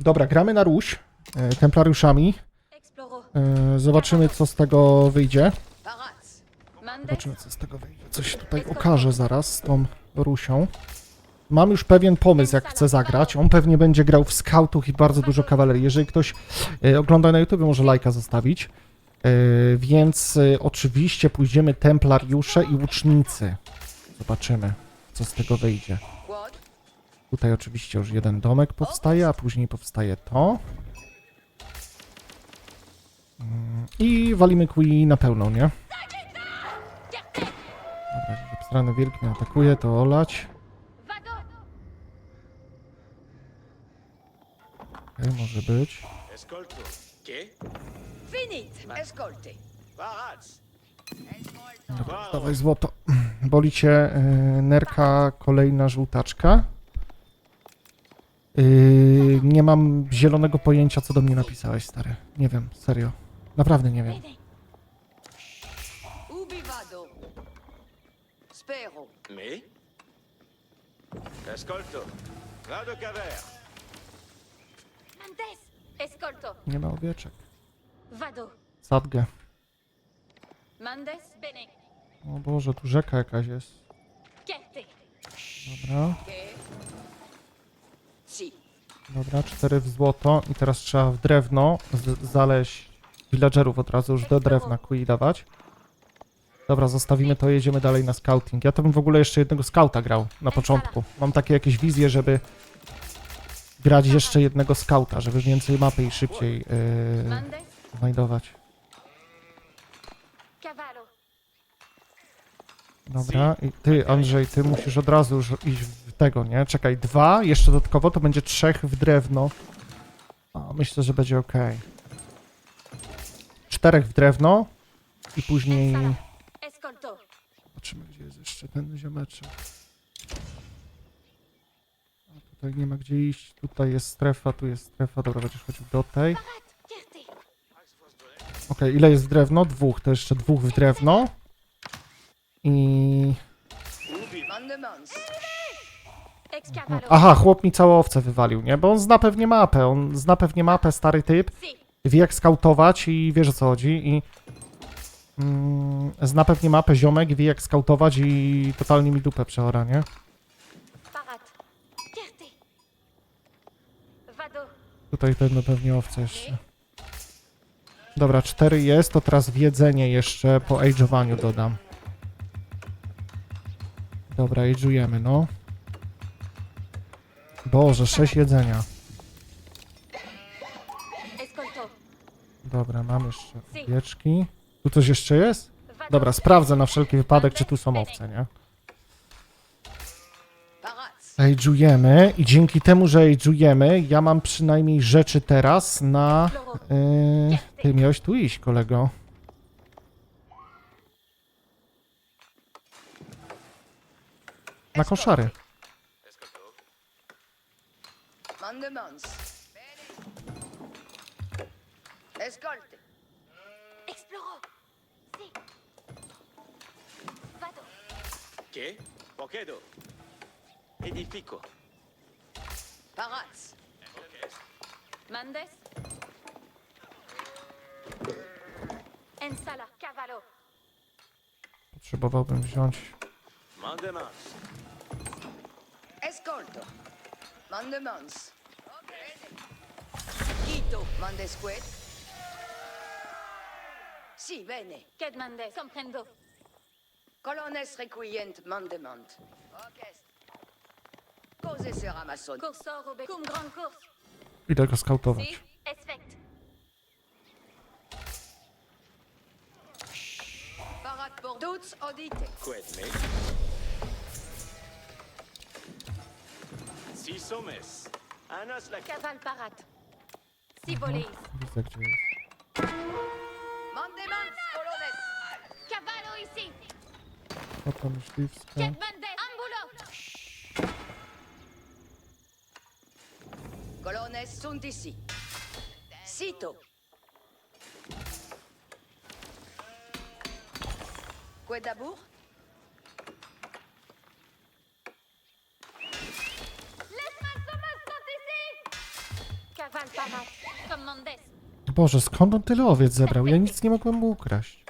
Dobra, gramy na Ruś, e, templariuszami. E, zobaczymy, co z tego wyjdzie. Zobaczymy, co z tego wyjdzie. Coś tutaj okaże zaraz z tą Rusią. Mam już pewien pomysł, jak chcę zagrać. On pewnie będzie grał w scoutów i bardzo dużo kawalerii. Jeżeli ktoś e, ogląda na YouTube, może lajka zostawić. Więc oczywiście pójdziemy templariusze i łucznicy. Zobaczymy, co z tego wyjdzie. Tutaj oczywiście już jeden domek powstaje, a później powstaje to. Mm, I walimy Kui na pełną, nie? Dobra, strony wilk mnie atakuje, to olać. Okej, może być. Dobra, dawaj złoto. Boli cię y, nerka kolejna żółtaczka. Y, nie mam zielonego pojęcia, co do mnie napisałeś, stary. Nie wiem, serio. Naprawdę nie wiem. Vado. Spero. Caver. Escolto. Nie ma owieczek. Vado. Sadgę. Mandes. Bene. O Boże, tu rzeka jakaś jest. Dobra, Che. Dobra, cztery w złoto i teraz trzeba w drewno z- zaleźć villagerów od razu już do drewna kui dawać. Dobra, zostawimy to, jedziemy dalej na scouting. Ja to bym w ogóle jeszcze jednego scouta grał na początku. Mam takie jakieś wizje, żeby grać jeszcze jednego scouta, żeby więcej mapy i szybciej yy, znajdować. Cavallo. Dobra, i ty Andrzej, ty musisz od razu już iść w tego, nie? Czekaj, dwa, jeszcze dodatkowo to będzie trzech w drewno. A, myślę, że będzie ok. Czterech w drewno i później... Zobaczymy, gdzie jest jeszcze ten ziomeczek. A tutaj nie ma gdzie iść, tutaj jest strefa, tu jest strefa, dobra, będziesz chodził do tej. Okej, ile jest w drewno? Dwóch, to jeszcze dwóch w drewno. I... Aha, chłop mi całą owcę wywalił, nie? Bo on zna pewnie mapę, on zna pewnie mapę, stary typ. Wie jak skautować i wiesz o co chodzi i... Mm, zna pewnie mapę ziomek, wie jak skautować i totalnie mi dupę przeora, nie? Tutaj będą pewnie owce jeszcze. Dobra, cztery jest, to teraz jedzenie jeszcze po age'owaniu dodam. Dobra, age'ujemy, no. Boże, sześć jedzenia. Dobra, mam jeszcze owieczki. Tu coś jeszcze jest? Dobra, sprawdzę na wszelki wypadek, czy tu są owce, nie? Parats. Age'ujemy i dzięki temu, że age'ujemy, ja mam przynajmniej rzeczy teraz na... Yy, ty miałeś tu iść, kolego. Na koszary. Mandemans. Escolte. Exploro. Si. Vado. Che? Pochedo. Edifico. Parats. Ok. Mandes. Ensala. Cavallo. Potrzebowałbym wziąć... Mandemans. Escolto. Mandemans. Quito. Mandesquet. Si, bene. Qued mandes. Comprendo. Colones requient mandement. Orchestre. Cause sera maçon. Cursor obe. Cum grand course. Idę go skautować. Si. Esfect. Parat pour doutes audite. Quet me? Si somes. Anas la Caval parat. Si voleis. Widzę, gdzie jest. Mandemans colones. Cavallo ici. Oto myśliwska. Qued mandes. Ambulo. Colones sunt ici. Cito. Qued Boże, skąd on tyle owiec zebrał? Ja nic nie mogłem mu ukraść.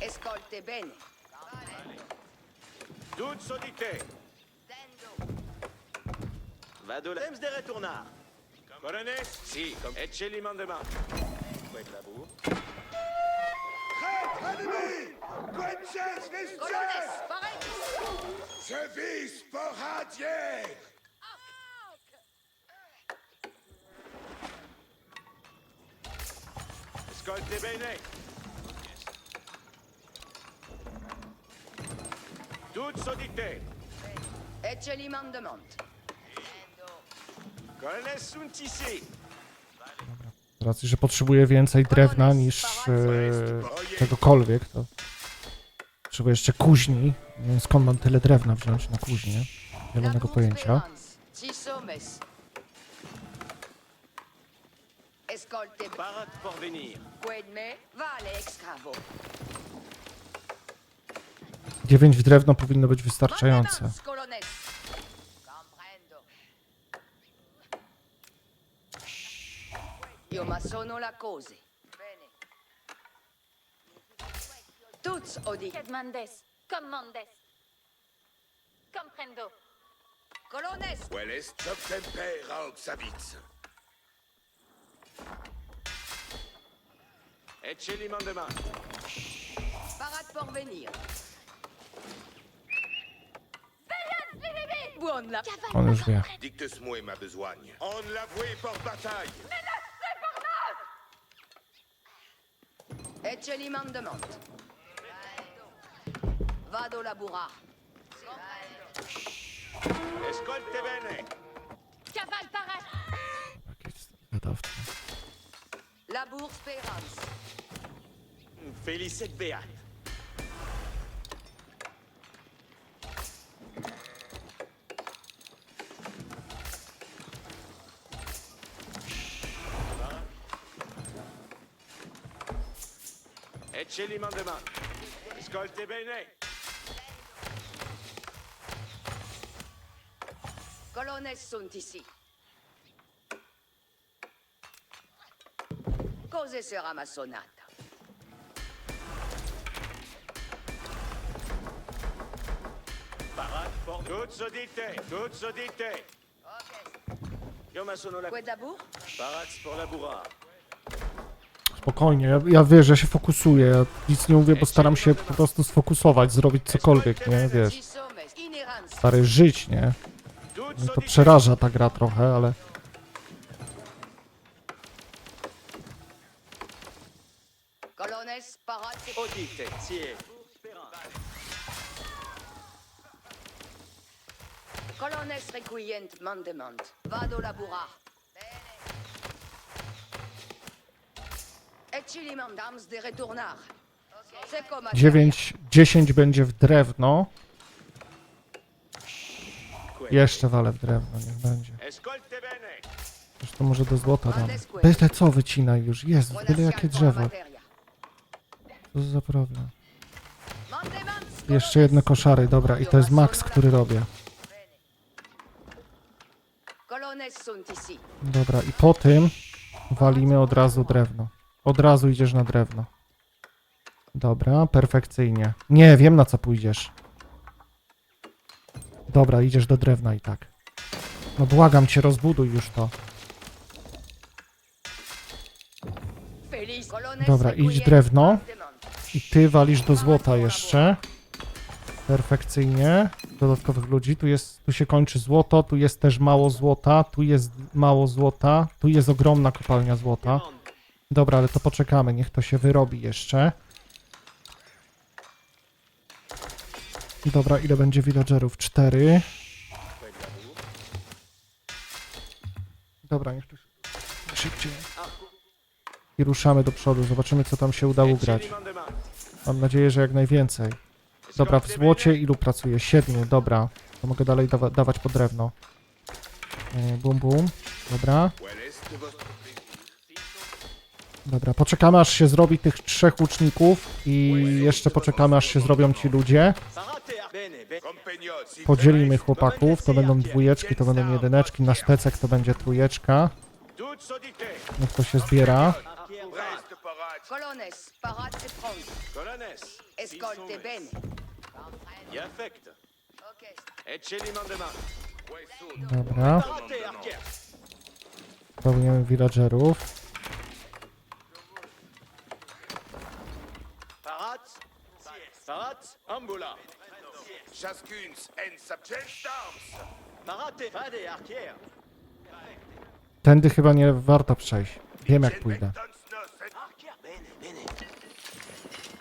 Escolte bene. Toute solité. Vado la... Temps de retournar. Colonel Si, comme... Ecce mandement. Quid la boue Colonnes, pareil. Service poradier Ascolte bene. Toute solité. Ecce li mandement. Colonel sunt ici. Z racji, że potrzebuję więcej drewna niż e, czegokolwiek, to potrzebuję jeszcze kuźni. Nie wiem skąd mam tyle drewna wziąć na kuźnię. Zielonego pojęcia. Six hommes. Escolte Parat pour venir. quid me. Vale excavo. Dziewięć w drewno powinno być wystarczające. Io ma sono la cose. Bene. Tuts odi. Kedmandes, commandes. Comprendo. Colonnes, Welles tempera obsavitz Ecce mandement. parat pour venir. Buon la On już wie. Dicte moi ma besogne. On l'avoué pour bataille Ecce li mandement. Vado laburar. Escolte bene. Labour spérance. Félicite Beat. Ecce mandement. Ascolte bene. Colonnes sunt ici. Cose sera ma sonata. Io ma sono la... Pour. Spokojnie, ja, ja wiesz, ja się fokusuję, ja nic nie mówię, bo staram się po prostu sfokusować, zrobić cokolwiek, nie, wiesz. Stary, żyć, nie? Toute No to przeraża ta gra trochę, ale... Audite. Tiens. Colonnes requient mandement. Vado laburar. Ecce li mandams de retournar. C'est comme 9, 10 będzie w drewno. Jeszcze walę w drewno, niech będzie. Zresztą może do złota dam. Byle co wycinaj już, Jezus, byle jakie drzewo. Co za problem. Jeszcze jedne koszary, dobra, i to jest max, który robię. Dobra, i po tym walimy od razu drewno. Od razu idziesz na drewno. Dobra, perfekcyjnie. Nie, wiem na co pójdziesz. Dobra, idziesz do drewna i tak. No błagam cię, rozbuduj już to. Dobra, idź drewno. I ty walisz do złota jeszcze. Perfekcyjnie. Dodatkowych ludzi. Tu jest, tu się kończy złoto, tu jest też mało złota, tu jest mało złota, tu jest ogromna kopalnia złota. Dobra, ale to poczekamy, niech to się wyrobi jeszcze. Dobra, ile będzie villagerów? Cztery. Dobra, niech tu szybciej. I ruszamy do przodu, zobaczymy co tam się udało grać. Mam nadzieję, że jak najwięcej. Dobra, w złocie ilu pracuję? Siedmiu, dobra. To mogę dalej dawa dawać po drewno. E, Bum, bum. Dobra. Dobra, poczekamy aż się zrobi tych trzech łuczników i jeszcze poczekamy aż się zrobią ci ludzie. Podzielimy chłopaków, to będą dwójeczki, to będą jedyneczki, na sztecek to będzie trójeczka. Niech to się zbiera. Reste parade. Et prendre. Colonnes. Escolte bene. Y affecte. Orchestre. Ecce mandement. Ouais, saute. Dobra, Parate, pełnimy villagerów. Parat. Parat. Ambula. Chascuns en subject arms. Parate. Fade, arquer. Tędy chyba nie warto przejść. Wiem jak pójdę. Arquer, bene, bene.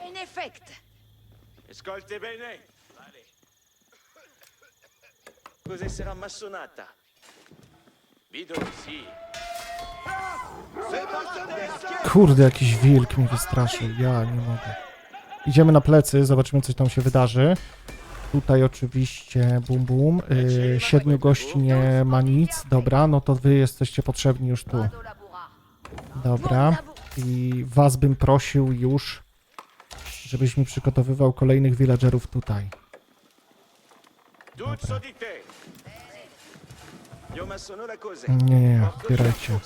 En effect. Escolte bene. Cos'è sarà massonata? Vido, si. Kurde, jakiś wilk mnie wystraszył. Ja nie mogę. Idziemy na plecy, zobaczymy co tam się wydarzy. Tutaj oczywiście bum bum. Yy, siedmiu gości nie ma nic. Dobra, no to wy jesteście potrzebni już tu. Dobra. I was bym prosił już, żebyś mi przygotowywał kolejnych villagerów tutaj. Cose. Nie, nie, nie, zbierajcie.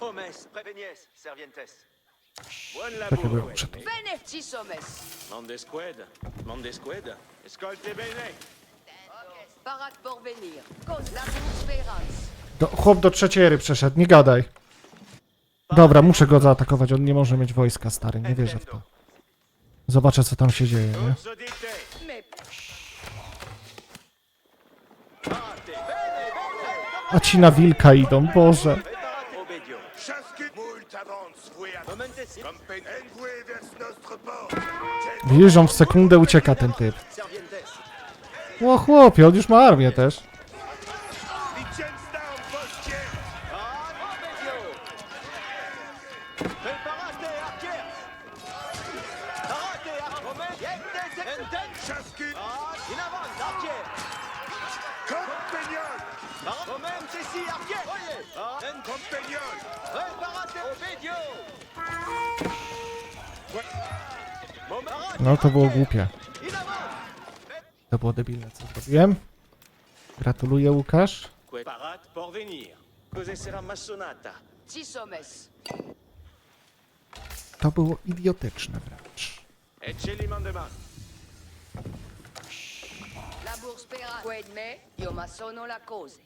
Homes, prevenies, servientes. Buon bene. Parade pour venir. La. Do, chłop do trzeciery przeszedł, nie gadaj. Dobra, muszę go zaatakować, on nie może mieć wojska, stary, nie wierzę w to. Zobaczę, co tam się dzieje, nie? A ci na wilka idą, Boże. Widzisz, on w sekundę ucieka ten typ. O chłopie, on już ma armię też. No to było głupie. To było debilne, co zrobiłem. Gratuluję, Łukasz. Parat por venir. Cos'è sarà massonata? petit sommes. To było idiotyczne wręcz. La bourse me. Io la cose.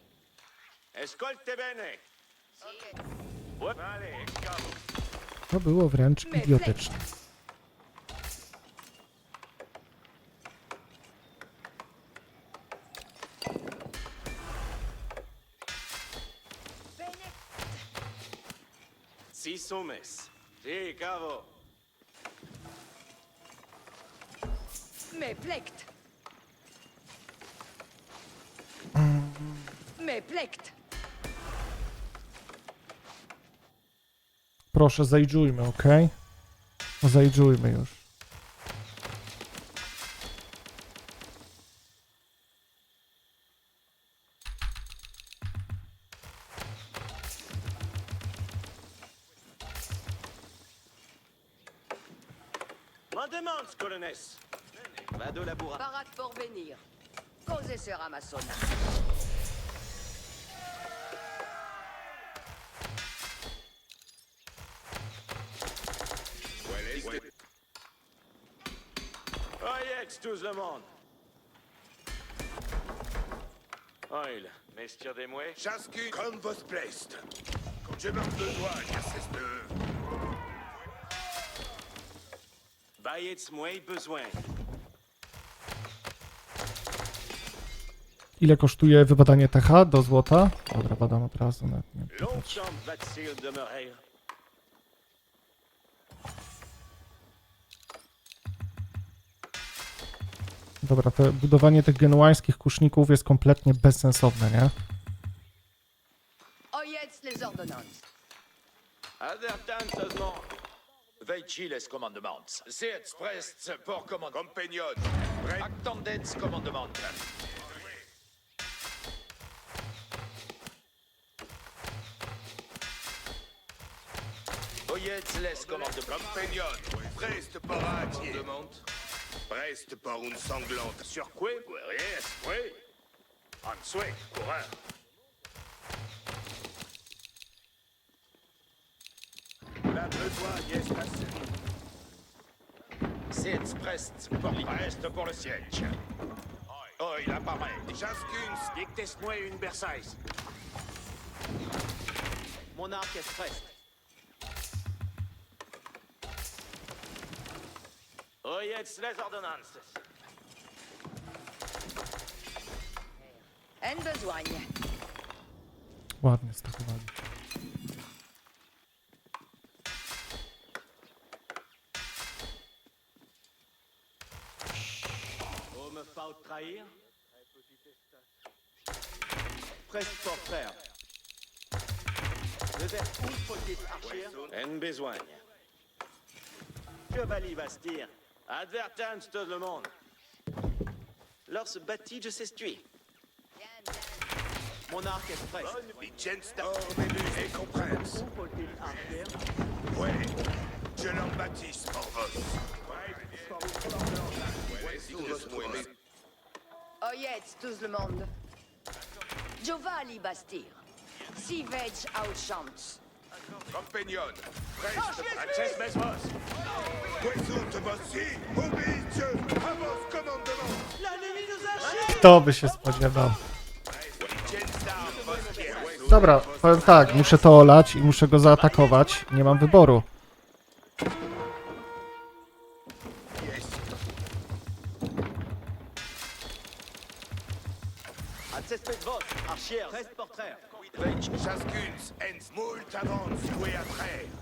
Escolte bene. To było wręcz idiotyczne. Si sommes. Si, cavo. Mais plect. Mais plect. Proszę, zajdżujmy, ok? Zajdżujmy już. Amazona. Tous le monde Oil, mestir des mouets Chascu, comme vos plaistes Quand je marque le doigt, casses de... Baillets mouets besoin. Ile kosztuje wybadanie TH do złota? Dobra, badam od razu. Nawet nie? Dobra, to budowanie tych genuańskich kuszników jest kompletnie bezsensowne, nie? Oyez les ordonnances. Commandements. Express. Compagnon. Commandement. Oyetz laisse commandement. Compagnon, preste par un demande. Preste par une sanglante. Sur quoi Yes, oui. En souhait, coureur. La besogne est assez. Sitz prest pour Preste pour le siège. Oh, il apparaît. Jaskuns, dictez-moi une bersaise. Mon arc est prêt. Oh, Rejec les ordonnances. En bezłań. Ładnie stakowali. Homme faute trahir Presque fort frère. Le verre où faut-il archer En besoin. Chevalier Vastir. Advertance tout le monde. Lors bâti, je sais tuer. Mon arc est prêt. Orbelus et Comprens. Ouais, je l'en baptise pour vos. Oyez tous le monde. Giovanni Bastir. Si veg outchamps. Compagnon, preste Access Mesmos. Kto by się spodziewał? Dobra, powiem tak, muszę to olać i muszę go zaatakować. Nie mam wyboru. Portrait. Jaskuns, avance, après.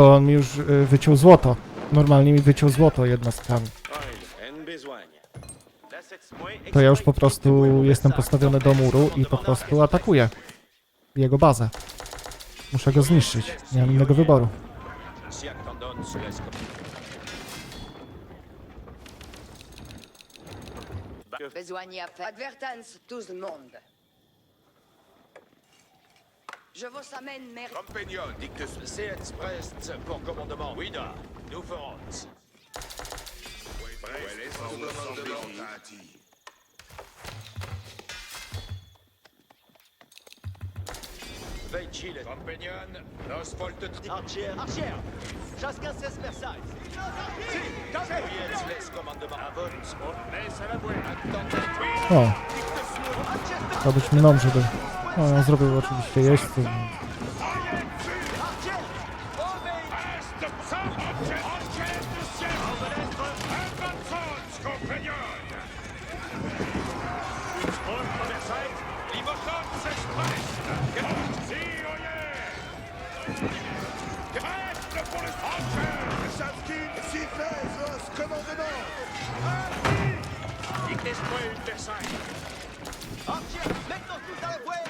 Bo on mi już y, wyciął złoto. Normalnie mi wyciął złoto besogne. To ja już po prostu jestem postawiony do muru i po prostu atakuję jego bazę. Muszę go zniszczyć. Nie mam innego wyboru. Besogne à faire. Advertance monde. Je vous amène mes... Compagnon, dicte Sitz prest pour commandement. Wida, nous ferons. Preste pour vos commandements. Veitchil, compagnon, nos volte Archer. Archer. Chasqu'un cesse Versailles. Oyetz laisse commandement. Avance. Laisse à la voie. O, to być mną, żeby... O, on zrobił oczywiście jeźdźców. Versailles. Archer. Mettons tous à la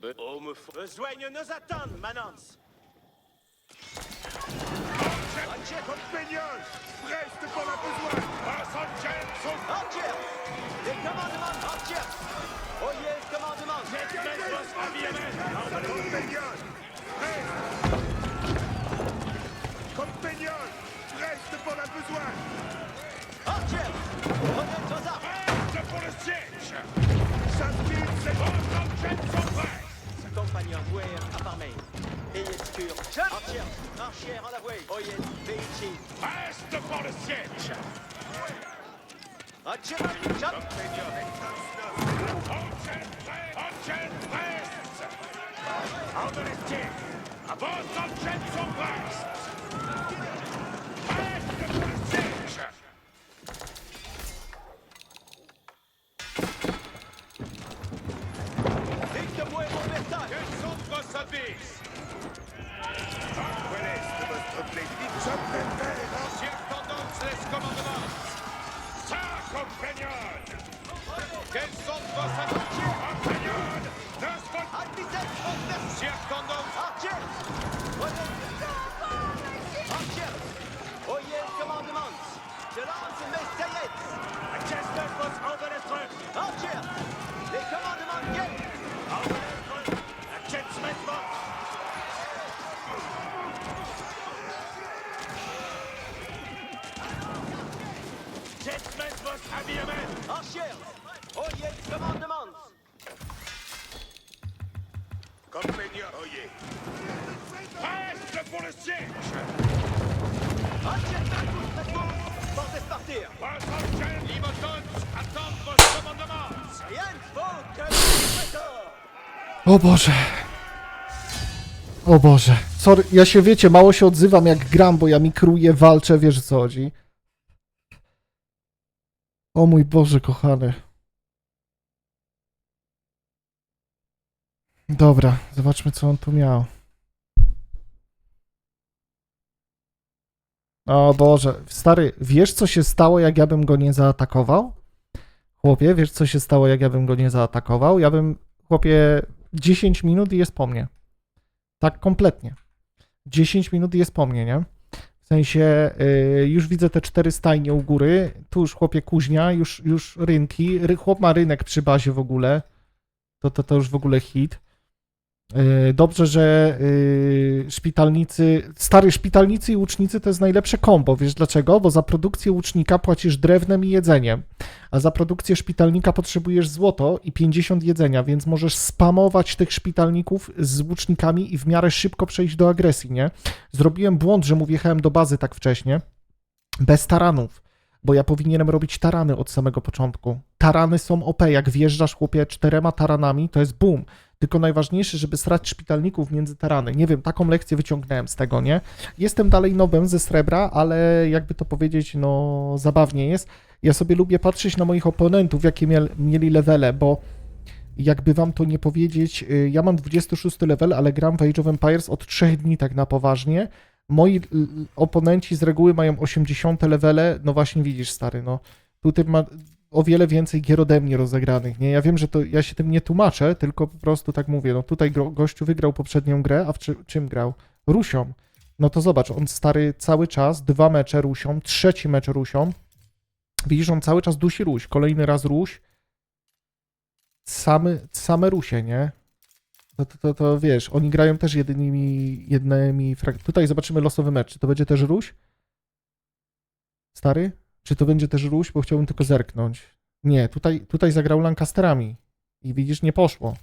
prête. Oh, me faut. Besoigne nous attendent, Manance. Compagnon, preste pour la besoin. Archer Les commandements Archer Oh yes, commandement Compagnon, preste. Compagnon, preste pour la besoin. Archer Prenez vos armes pour le siège. Jaskuns, c'est Campagnard Guerre à Parmeil. Eyescure, Archière, Archière à la Way, Oyen, Reste pour le siège. Archière, Chap Archière, Brest Arme l'estier Avance sur O Boże. O Boże. Sorry, ja się wiecie, mało się odzywam jak gram, bo ja mikruję, walczę, wiesz co chodzi. O mój Boże, kochany. Dobra, zobaczmy co on tu miał. O Boże, stary, wiesz co się stało, jak ja bym go nie zaatakował? Chłopie, wiesz co się stało, jak ja bym go nie zaatakował? Ja bym, chłopie, 10 minut i jest po mnie. Tak kompletnie. 10 minut i jest po mnie, nie? W sensie, y, już widzę te cztery stajnie u góry, tu już chłopie kuźnia, już, już rynki, Ry, chłop ma rynek przy bazie w ogóle, to, to, to już w ogóle hit. Y, Dobrze, że y, szpitalnicy, stary szpitalnicy i łucznicy to jest najlepsze kombo, wiesz dlaczego? Bo za produkcję łucznika płacisz drewnem i jedzeniem, a za produkcję szpitalnika potrzebujesz złoto i 50 jedzenia, więc możesz spamować tych szpitalników z łucznikami i w miarę szybko przejść do agresji, nie? Zrobiłem błąd, że mu wjechałem do bazy tak wcześnie, bez taranów, bo ja powinienem robić tarany od samego początku. Tarany są OP, jak wjeżdżasz chłopie czterema taranami, to jest boom. Tylko najważniejsze, żeby srać szpitalników między tarany. Nie wiem, taką lekcję wyciągnąłem z tego, nie? Jestem dalej nobem ze srebra, ale jakby to powiedzieć, no zabawnie jest. Ja sobie lubię patrzeć na moich oponentów, jakie miel, mieli levele, bo jakby wam to nie powiedzieć, y, ja mam 26 level, ale gram w Age of Empires od 3 dni tak na poważnie. Moi y, y, oponenci z reguły mają 80 levele, no właśnie widzisz stary, no tutaj ma o wiele więcej gier ode mnie rozegranych, nie? Ja wiem, że to ja się tym nie tłumaczę, tylko po prostu tak mówię, no tutaj gro- gościu wygrał poprzednią grę, a w czy, czym grał? Rusią. No to zobacz, on stary cały czas, dwa mecze Rusią, trzeci mecz Rusią. Widzisz, on cały czas dusi Ruś, kolejny raz Ruś. Same, same Rusie, nie? To, to, to, to wiesz, oni grają też jedynymi, jednymi. Tutaj zobaczymy losowy mecz. Czy to będzie też Ruś? Stary? Czy to będzie też Ruś? Bo chciałbym tylko zerknąć. Nie, tutaj, tutaj zagrał Lancasterami. I widzisz, nie poszło.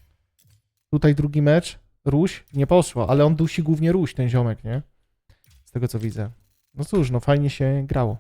Tutaj drugi mecz, Ruś, nie poszło, ale on dusi głównie Ruś, ten ziomek, nie? Z tego co widzę. No cóż, no fajnie się grało.